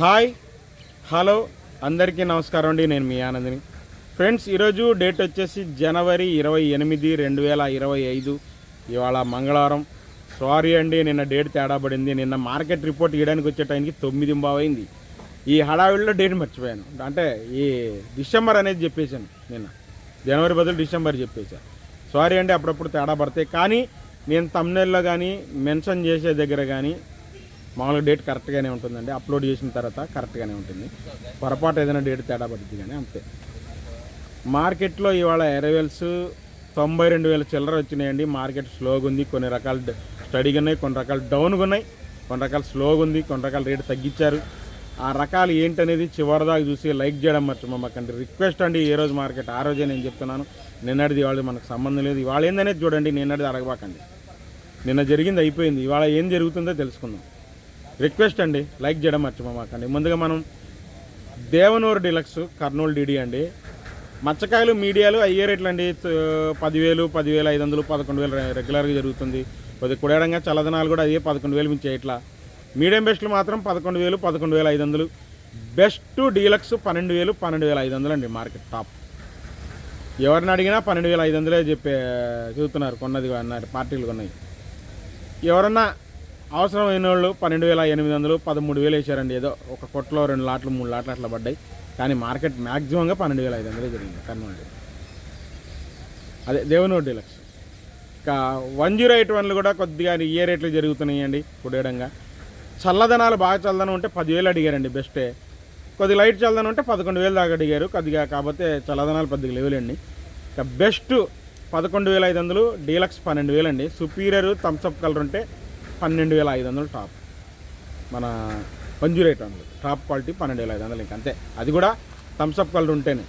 Hi hello అందరికీ నమస్కారం అండి. నేను మీ ఆనందిని. ఫ్రెండ్స్ ఈరోజు డేట్ వచ్చేసి జనవరి ఇరవై ఎనిమిది రెండు వేల ఇరవై ఐదు. ఇవాళ మంగళవారం. సారీ అండి నిన్న డేట్ తేడా పడింది. నిన్న మార్కెట్ రిపోర్ట్ ఇవ్వడానికి వచ్చే టైంకి తొమ్మిది అయింది ఈ హడావిడిలో డేట్ మర్చిపోయాను. అంటే ఈ డిసెంబర్ అనేది చెప్పేశాను నిన్న. జనవరి బదులు డిసెంబర్ చెప్పేశాను. సారీ అండి అప్పుడప్పుడు తేడా పడతాయి. కానీ నేను తమ్నెల్లో కానీ మెన్షన్ చేసే దగ్గర కానీ మామూలుగా డేట్ కరెక్ట్గానే ఉంటుందండి. అప్లోడ్ చేసిన తర్వాత కరెక్ట్గానే ఉంటుంది. పొరపాటు ఏదైనా డేట్ తేడా పడుతుంది కానీ అంతే. మార్కెట్లో ఇవాళ ఎరవేల్స్ తొంభై రెండు వేల చిల్లర వచ్చినాయండి. మార్కెట్ స్లోగా ఉంది కొన్ని రకాల స్టడీగా ఉన్నాయి కొన్ని రకాలు డౌన్గా ఉన్నాయి కొన్ని రకాలు స్లోగా ఉంది కొన్ని రకాల రేటు తగ్గించారు ఆ రకాలు ఏంటనేది చివరిదాకా చూసి లైక్ చేయడం మర్చిపోమాకండి రిక్వెస్ట్ అండి. ఏ రోజు మార్కెట్ ఆ రోజే నేను చెప్తున్నాను. నిన్నటిది ఇవాళ మనకు సంబంధం లేదు. ఇవాళ ఏందనేది చూడండి. నిన్నటిది అడగబాకండి. నిన్న జరిగింది అయిపోయింది. ఇవాళ ఏం జరుగుతుందో తెలుసుకుందాం. రిక్వెస్ట్ అండి లైక్ చేయడం మర్చిపోమాకండి ముందుగా మనం దేవనూరు డిలక్స్ కర్నూలు డిడి అండి. మచ్చకాయలు మీడియాలు అయ్యే రేట్లు అండి త- పదివేలు పదివేల ఐదు వందలు పదకొండు వేలు రెగ్యులర్గా జరుగుతుంది. కొద్ది కుడేడంగా చల్లదనాలు కూడా అదే పదకొండు వేలు మించి ఇట్లా. మీడియం బెస్ట్లు మాత్రం పదకొండు వేలు పదకొండు వేల ఐదు వందలు బెస్ట్ డీలక్స్ పన్నెండు వేలు పన్నెండు వేల ఐదు వందలు అండి మార్కెట్ టాప్. ఎవరిని అడిగినా పన్నెండు వేల ఐదు వందలే చెప్పే చెబుతున్నారు కొన్నది అన్నారు పార్టీలు కొన్నాయి. ఎవరన్నా అవసరమైన వాళ్ళు పన్నెండు వేల ఎనిమిది వందలు పదమూడు వేలు వేసారండి ఏదో ఒక కొట్లో రెండు లాట్లు మూడు లాట్లు అట్లా పడ్డాయి. కానీ మార్కెట్ మ్యాక్సిమంగా పన్నెండు వేల ఐదు వందలే జరిగింది కర్నూలు అదే దేవనూరు డీలక్స్. ఇంకా వన్ జీరో ఎయిట్ వన్లు కూడా కొద్దిగా ఏ రేట్లు జరుగుతున్నాయండి కుడేడంగా చల్లదనాలు బాగా చల్లదనం ఉంటే పదివేలు అడిగారండి బెస్టే. కొద్ది లైట్ చల్లదనం ఉంటే పదకొండు వేలు దాకా అడిగారు. కొద్దిగా కాకపోతే చల్లదనాలు పెద్దగా లేవులేండి ఇక బెస్ట్ పదకొండు వేల ఐదు వందలు డీలక్స్ పన్నెండు వేలు అండి సుపీరియర్ థమ్స్అప్ కలర్ ఉంటే పన్నెండు వేల ఐదు వందలు టాప్. మన వన్ జీరో టాప్ క్వాలిటీ పన్నెండు వేల ఐదు వందలు ఇంకా అంతే. అది కూడా థమ్స్అప్ కలర్ ఉంటేనే.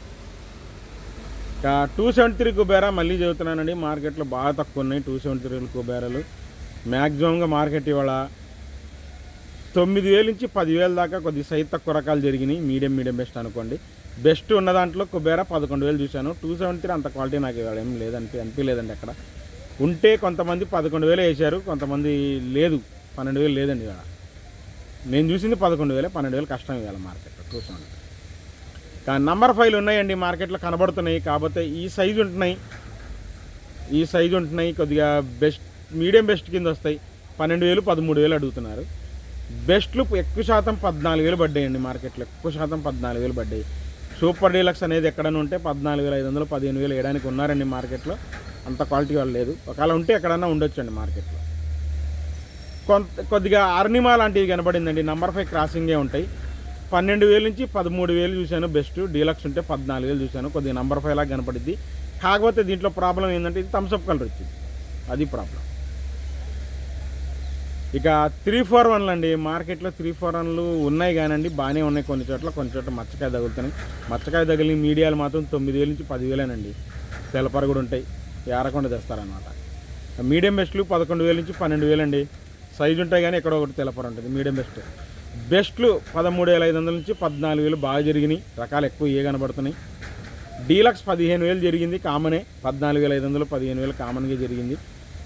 ఇక టూ సెవెంటీ త్రీ కుబేరా మళ్ళీ చెబుతున్నానండి మార్కెట్లో బాగా తక్కువ ఉన్నాయి టూ సెవెంటీ త్రీ కుబేరాలు మ్యాక్సిమంగా మార్కెట్ ఇవాళ తొమ్మిది వేల నుంచి పదివేల దాకా కొద్ది సైజ్ తక్కువ రకాలు జరిగినాయి. మీడియం మీడియం బెస్ట్ అనుకోండి. బెస్ట్ ఉన్న దాంట్లో కుబేరా పదకొండు వేలు చూశాను. టూ సెవెంటీ త్రీ అంత క్వాలిటీ నాకు ఇవాళ ఏం లేదనిపి అనిపించలేదండి అక్కడ. ఉంటే కొంతమంది పదకొండు వేలు వేసారు కొంతమంది లేదు. పన్నెండు వేలు లేదండి ఇవాళ. నేను చూసింది పదకొండు వేలే పన్నెండు వేలు కష్టం ఇవాళ మార్కెట్లో చూసాను కానీ నంబర్ ఫైవ్లు ఉన్నాయండి మార్కెట్లో కనబడుతున్నాయి. కాకపోతే ఈ సైజు ఉంటున్నాయి. ఈ సైజు ఉంటున్నాయి కొద్దిగా బెస్ట్ మీడియం బెస్ట్ కింద వస్తాయి. పన్నెండు వేలు పదమూడు వేలు అడుగుతున్నారు. బెస్ట్లు ఎక్కువ శాతం పద్నాలుగు వేలు పడ్డాయండి మార్కెట్లో ఎక్కువ శాతం పద్నాలుగు వేలు పడ్డాయి. సూపర్ డీలక్స్ అనేది ఎక్కడనుంటే ఉంటే పద్నాలుగు వేల ఐదు వందలు పదిహేను వేలు వేయడానికి ఉన్నారండి మార్కెట్లో అంత క్వాలిటీ వాళ్ళు లేదు. ఒకవేళ ఉంటే ఎక్కడన్నా ఉండొచ్చండి మార్కెట్లో. కొంత కొద్దిగా అర్నిమా లాంటివి కనబడిందండి. నంబర్ ఫైవ్ క్రాసింగే ఉంటాయి. పన్నెండు వేలు నుంచి పదమూడు వేలు చూశాను బెస్ట్. డీలక్స్ ఉంటే పద్నాలుగు వేలు చూశాను. కొద్దిగా నంబర్ ఫైవ్ లాగా కనపడింది కాకపోతే దీంట్లో ప్రాబ్లం ఏంటంటే ఇది థమ్స్అప్ కలర్ వచ్చింది. అది ప్రాబ్లం. ఇక త్రీ ఫోర్ వన్లు అండి మార్కెట్లో త్రీ ఫోర్ వన్లు ఉన్నాయి కానండి. బాగానే ఉన్నాయి కొన్ని చోట్ల. కొన్ని చోట్ల మచ్చకాయ తగులుతున్నాయి. మచ్చకాయ తగిలిన మీడియాలు మాత్రం తొమ్మిది వేల నుంచి పదివేలేనండి. తెల్లపర కూడా ఉంటాయి. ఏరకుండా తెస్తారనమాట మీడియం బెస్ట్లు పదకొండు వేల నుంచి పన్నెండు వేలండి. సైజు ఉంటాయి కానీ ఎక్కడో ఒకటి తెలపర ఉంటుంది మీడియం బెస్ట్. బెస్ట్లు పదమూడు వేల ఐదు వందల నుంచి పద్నాలుగు వేలు బాగా జరిగినాయి. రకాలు ఎక్కువ ఏ కనబడుతున్నాయి. డీలక్స్ పదిహేను వేలు జరిగింది కామనే. పద్నాలుగు వేల ఐదు వందలు పదిహేను వేలు కామన్గా జరిగింది.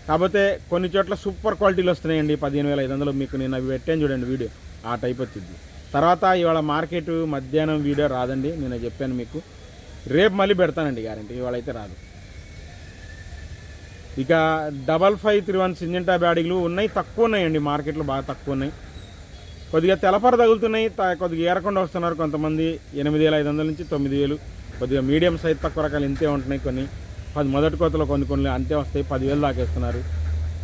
కాకపోతే కొన్ని చోట్ల సూపర్ క్వాలిటీలు వస్తున్నాయండి పదిహేను వేల ఐదు వందలు. మీకు నేను అవి పెట్టాను చూడండి వీడియో. ఆ టైప్ వచ్చింది. తర్వాత ఇవాళ మార్కెట్ మధ్యాహ్నం వీడియో రాదండి. నేను చెప్పాను మీకు. రేపు మళ్ళీ పెడతానండి గ్యారంటీ. ఇవాళ అయితే రాదు. ఇక double five three one Syngenta బ్యాడీలు ఉన్నాయి తక్కువ ఉన్నాయండి మార్కెట్లో బాగా తక్కువ ఉన్నాయి కొద్దిగా తెలపర తగులుతున్నాయి త- కొద్దిగా ఏరకుండా వస్తున్నారు కొంతమంది ఎనిమిది వేల ఐదు వందల నుంచి తొమ్మిది వేలు. కొద్దిగా మీడియం సైజ్ తక్కువ రకాలు ఇంతే ఉంటున్నాయి కొన్ని. పది మొదటి కోతలో కొన్ని కొన్ని అంతే వస్తాయి పదివేలు దాకా వేస్తున్నారు.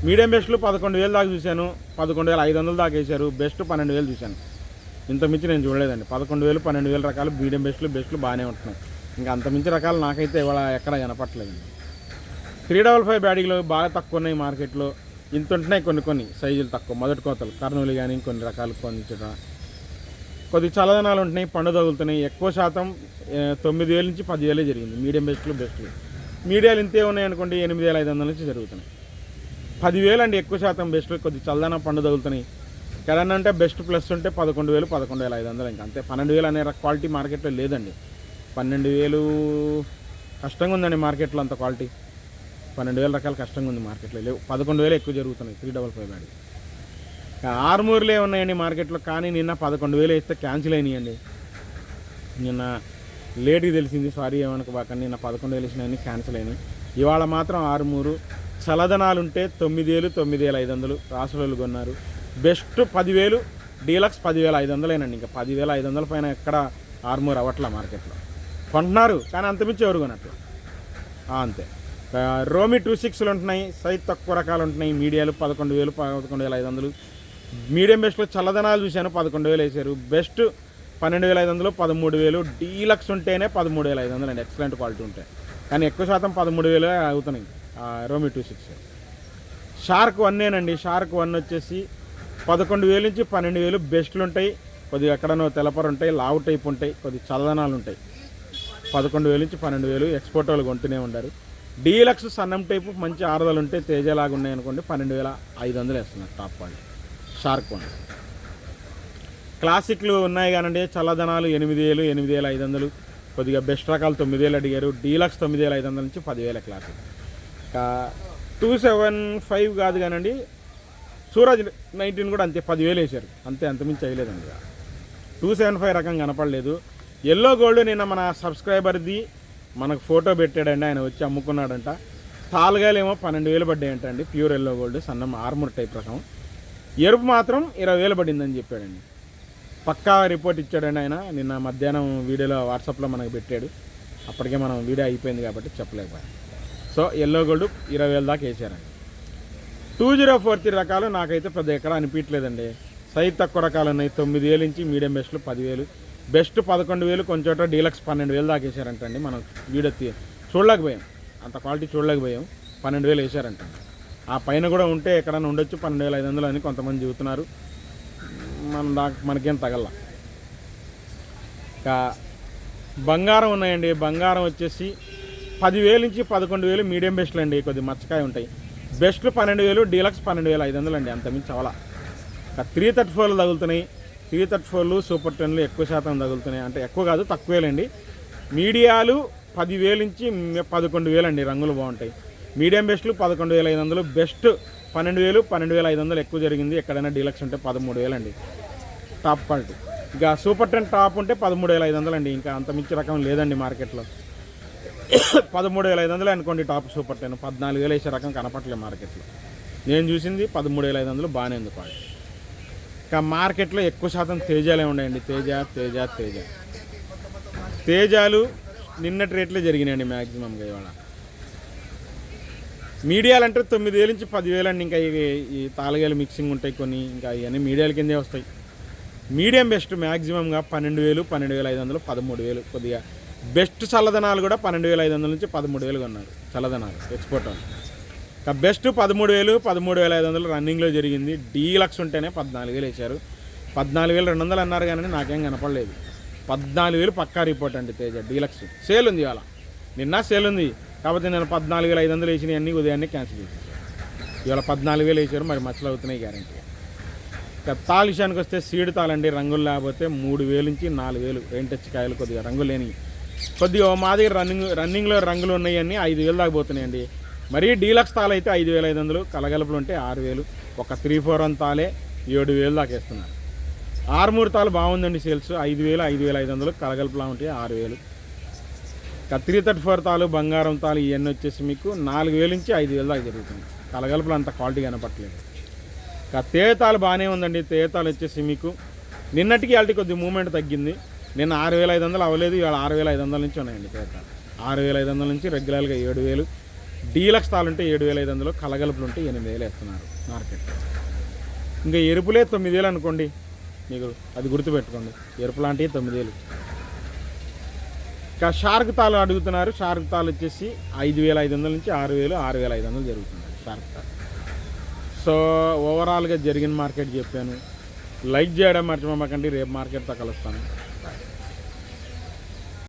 మీడియం బెస్ట్లు పదకొండు వేలు దాకా చూశాను పదకొండు వేల ఐదు వందలు దాకా వేశారు బెస్ట్ పన్నెండు వేలు చూశాను. ఇంత మించి నేను చూడలేదండి పదకొండు వేలు పన్నెండు వేల రకాలు మీడియం బెస్ట్లు బెస్ట్లు బాగానే ఉంటున్నాయి. ఇంకా అంత మించి రకాలు నాకైతే ఇవాళ ఎక్కడ కనపట్లేదండి త్రీ డబల్ ఫైవ్ బ్యాటింగ్లో బాగా తక్కువ ఉన్నాయి మార్కెట్లో. ఇంత ఉంటున్నాయి కొన్ని కొన్ని సైజులు తక్కువ. మొదటి కోతలు కర్నూలు కానీ కొన్ని రకాలు కొన్ని కొద్ది చల్లదనాలు ఉంటున్నాయి పండు తగులుతున్నాయి. ఎక్కువ శాతం తొమ్మిది వేల నుంచి పది వేలే జరిగింది. మీడియం బెస్ట్లు బెస్ట్లు. మీడియాలు ఇంతే ఉన్నాయి అనుకోండి ఎనిమిది వేల ఐదు వందల నుంచి జరుగుతున్నాయి. పదివేలు అండి ఎక్కువ శాతం బెస్ట్లు. కొద్ది చల్లదనం పండు తగులుతున్నాయి. కదన్నా అంటే బెస్ట్ ప్లస్ ఉంటే పదకొండు వేలు పదకొండు వేల ఐదు వందలు ఇంకా అంతే. పన్నెండు వేలు అనే క్వాలిటీ మార్కెట్లో లేదండి. పన్నెండు వేలు కష్టంగా ఉందండి మార్కెట్లో అంత క్వాలిటీ. పన్నెండు వేల రకాల కష్టంగా ఉంది మార్కెట్లో. లేవు పదకొండు వేలు ఎక్కువ జరుగుతున్నాయి త్రీ డబల్ ఫైవ్ బ్యాడీ. ఆరుమూరులే ఉన్నాయండి మార్కెట్లో కానీ నిన్న పదకొండు వేలు వేస్తే క్యాన్సిల్ అయినాయండి. నిన్న లేట్కి తెలిసింది సారీ ఏమనుకోబాక నిన్న పదకొండు వేలు వేసినాయని క్యాన్సిల్ అయినాయి. ఇవాళ మాత్రం ఆరుమూరు చలదనాలుంటే తొమ్మిది వేలు తొమ్మిది వేల ఐదు వందలు రాసులు కొన్నారు. బెస్ట్ పదివేలు డీలక్స్ పదివేల ఐదు వందలేనండి ఇంకా పదివేల ఐదు వందల పైన ఎక్కడ ఆరుమూరు అవ్వట్లా మార్కెట్లో. కొంటున్నారు కానీ అంతమించి ఎవరు కొనట్లు? అంతే. రోమి టూ సిక్స్లు ఉంటున్నాయి సైజ్ తక్కువ రకాలు ఉంటున్నాయి మీడియాలు పదకొండు వేలు పదకొండు వేల ఐదు వందలు. మీడియం బెస్ట్లో చల్లదనాలు చూశాను పదకొండు వేలు వేసారు బెస్ట్ పన్నెండు వేల ఐదు వందలు పదమూడు వేలు. డీలక్స్ ఉంటేనే పదమూడు వేల ఐదు వందలు అండి ఎక్సలెంట్ క్వాలిటీ ఉంటాయి కానీ ఎక్కువ శాతం పదమూడు వేలు అవుతున్నాయి రోమి టూ సిక్స్. షార్క్ వన్నేనండి షార్క్ వన్ వచ్చేసి పదకొండు వేలు నుంచి పన్నెండు వేలు బెస్ట్లు ఉంటాయి కొద్దిగా ఎక్కడనో తెలపరు ఉంటాయి లావు టైప్ ఉంటాయి కొద్ది చల్లదనాలు ఉంటాయి. పదకొండు వేలు నుంచి పన్నెండు వేలు ఎక్స్పోర్ట్ వాళ్ళు కొంటూనే ఉండరు. డీలక్స్ సన్నం టైపు మంచి ఆరుదలు ఉంటే తేజలాగా ఉన్నాయి అనుకోండి పన్నెండు వేల ఐదు వందలు వేస్తున్నారు టాప్ క్వాలిటీ షార్క్ వన్ క్లాసిక్లు ఉన్నాయి కానండి చల్లదనాలు ఎనిమిది వేలు ఎనిమిది వేల ఐదు వందలు. కొద్దిగా బెస్ట్ రకాలు తొమ్మిది వేలు అడిగారు. డీలక్స్ తొమ్మిది వేల ఐదు వందల నుంచి పదివేల క్లాసిక్. ఇంకా టూ సెవెన్ ఫైవ్ కాదు కానండి సూరజ్ నైన్టీన్ కూడా అంతే పదివేలు వేశారు. అంతే అంతమించి చేయలేదండి టూ సెవెన్ ఫైవ్ రకం కనపడలేదు. ఎల్లో గోల్డ్ నిన్న మన సబ్స్క్రైబర్ది మనకు ఫోటో పెట్టాడండి ఆయన వచ్చి అమ్ముకున్నాడంట. తాలుగాలేమో పన్నెండు వేలు పడ్డాయంట అండి ప్యూర్ ఎల్లో గోల్డ్ సన్నం ఆర్మూర్ టైప్ రకం. ఎరుపు మాత్రం ఇరవై వేలు పడిందని చెప్పాడండి. పక్కా రిపోర్ట్ ఇచ్చాడండి ఆయన నిన్న మధ్యాహ్నం వీడియోలో వాట్సాప్లో మనకు పెట్టాడు. అప్పటికే మనం వీడియో అయిపోయింది కాబట్టి చెప్పలేకపోయాం. సో ఎల్లో గోల్డ్ ఇరవై వేలు దాకా వేసారండి. టూ జీరో ఫోర్ త్రీ రకాలు నాకైతే పెద్ద ఎక్కడ అనిపించలేదండి సైజ్ తక్కువ రకాలు ఉన్నాయి తొమ్మిది వేలు నుంచి మీడియం బెస్ట్లు పదివేలు. బెస్ట్ పదకొండు వేలు కొంచెం చోట డీలక్స్ పన్నెండు వేలు దాకా వేసారంటండి మనం వీడియో తీ చూడలేకపోయాం. అంత క్వాలిటీ చూడలేకపోయాం. పన్నెండు వేలు వేసారంట ఆ పైన కూడా ఉంటే ఎక్కడైనా ఉండొచ్చు పన్నెండు వేల ఐదు వందలు అని కొంతమంది చెబుతున్నారు. మన దాకా మనకేం తగల. ఇంకా బంగారం ఉన్నాయండి. బంగారం వచ్చేసి పదివేలు నుంచి పదకొండు వేలు మీడియం బెస్ట్లు అండి కొద్ది మచ్చకాయ ఉంటాయి. బెస్ట్లు పన్నెండు వేలు డీలక్స్ పన్నెండు వేల ఐదు వందలు అండి. అంతమించి అవలా ఇంకా త్రీ థర్టీ ఫోర్లు తగులుతున్నాయి. త్రీ థర్టీ ఫోర్లు సూపర్ టెన్లు ఎక్కువ శాతం తగులుతున్నాయి. అంటే ఎక్కువ కాదు తక్కువేలండి. మీడియాలు పదివేలు నుంచి పదకొండు వేలు అండి రంగులు బాగుంటాయి. మీడియం బెస్ట్లు పదకొండు వేల ఐదు వందలు బెస్ట్ పన్నెండు వేలు పన్నెండు వేల ఐదు వందలు ఎక్కువ జరిగింది. ఎక్కడైనా డీలక్స్ ఉంటే పదమూడు వేలు అండి టాప్ క్వాలిటీ. ఇంకా సూపర్ టెన్ టాప్ ఉంటే పదమూడు వేల ఐదు వందలు అండి ఇంకా అంత మించి రకం లేదండి మార్కెట్లో. పదమూడు వేల ఐదు వందలు అనుకోండి టాప్ సూపర్ టెన్. పద్నాలుగు వేలు వేసే రకం కనపట్లేదు మార్కెట్లో. నేను చూసింది పదమూడు వేల ఐదు వందలు బాగానే ఉంది క్వాలిటీ. ఇంకా మార్కెట్లో ఎక్కువ శాతం తేజాలే ఉన్నాయండి. తేజ తేజ తేజ. తేజాలు నిన్నటి రేట్లే జరిగినాయండి మ్యాక్సిమంగా ఇవాళ. మీడియాలు అంటే తొమ్మిది వేల నుంచి పదివేలు అండి ఇంకా ఇవి ఈ తాళగాయలు మిక్సింగ్ ఉంటాయి కొన్ని ఇంకా ఇవన్నీ మీడియాల కిందే వస్తాయి. మీడియం బెస్ట్ మ్యాక్సిమంగా పన్నెండు వేలు పన్నెండు వేల ఐదు వందలు పదమూడు వేలు కొద్దిగా. బెస్ట్ చల్లదనాలు కూడా పన్నెండు వేల ఐదు వందల నుంచి పదమూడు వేలు కొన్నారు చల్లదనాలు ఎక్స్పోర్ట్ వాళ్ళు. బెస్ట్ పదమూడు వేలు పదమూడు వేల ఐదు వందలు రన్నింగ్లో జరిగింది. డీలక్స్ ఉంటేనే పద్నాలుగు వేలు వేశారు. పద్నాలుగు వేలు రెండు వందలు అన్నారు కానీ నాకేం కనపడలేదు. పద్నాలుగు వేలు పక్కా రిపోర్ట్ అండి తేజ డీలక్స్. సేల్ ఉంది ఇవాళ. నిన్న సేల్ ఉంది. కాకపోతే నేను పద్నాలుగు వేల ఐదు వందలు వేసినవన్నీ ఉదయాన్నే క్యాన్సిల్ చేశాను. ఇవాళ పద్నాలుగు వేలు వేసారు మరి మచ్చలు అవుతున్నాయి గ్యారంటీ ఇక తాల్ విషయానికి వస్తే సీడ్ తాళండి రంగులు లేకపోతే మూడు వేలు నుంచి నాలుగు వేలు రెంటచ్చి కాయలు కొద్దిగా రంగులు లేని కొద్దిగా మా దగ్గర రన్నింగ్ రన్నింగ్లో రంగులు ఉన్నాయని ఐదు వేలు దాకా పోతున్నాయండి. మరీ డీలక్స్ తాలు అయితే ఐదు వేల ఐదు వందలు కలగలుపులు ఉంటే ఆరు వేలు. ఒక త్రీ ఫోర్ వన్ తాలే ఏడు వేలు దాకా ఇస్తున్నారు ఆరుమూరు తాలు బాగుందండి సేల్స్. ఐదు వేలు ఐదు వేల ఐదు వందలు కలగలుపులా ఉంటాయి ఆరు వేలు. ఇక త్రీ థర్టీ ఫోర్ తాలు బంగారం తాలు ఇవన్నీ వచ్చేసి మీకు నాలుగు వేలు నుంచి ఐదు వేలు దాకా జరుగుతుంది. కలగలుపులు అంత క్వాలిటీ కనపట్లేదు ఇక తేతాలు బాగానే ఉందండి. తేతాలు వచ్చేసి మీకు నిన్నటికి వాళ్ళకి కొద్ది మూమెంట్ తగ్గింది. నిన్న ఆరు వేల ఐదు వందలు అవ్వలేదు. ఇవాళ ఆరు వేల ఐదు వందల నుంచి ఉన్నాయండి తేతాలు ఆరు వేల ఐదు వందల నుంచి రెగ్యులర్గా ఏడు వేలు డీలక్స్ తాలు ఉంటే ఏడు వేల ఐదు వందలు కలగలుపులు ఉంటే ఎనిమిది వేలు వేస్తున్నారు మార్కెట్. ఇంకా ఎరుపులే తొమ్మిది వేలు అనుకోండి మీకు అది గుర్తుపెట్టుకోండి ఎరుపు లాంటివి తొమ్మిది వేలు ఇంకా షార్క్ తాలు అడుగుతున్నారు షార్క్ తాలు వచ్చేసి ఐదు వేల ఐదు వందల నుంచి ఆరు వేలు ఆరు వేల ఐదు వందలు జరుగుతుంది షార్క్ తాలు సో ఓవరాల్గా జరిగిన మార్కెట్ చెప్పాను. లైక్ చేయడం మర్చిపోమాకండి రేపు మార్కెట్తో కలుస్తాను.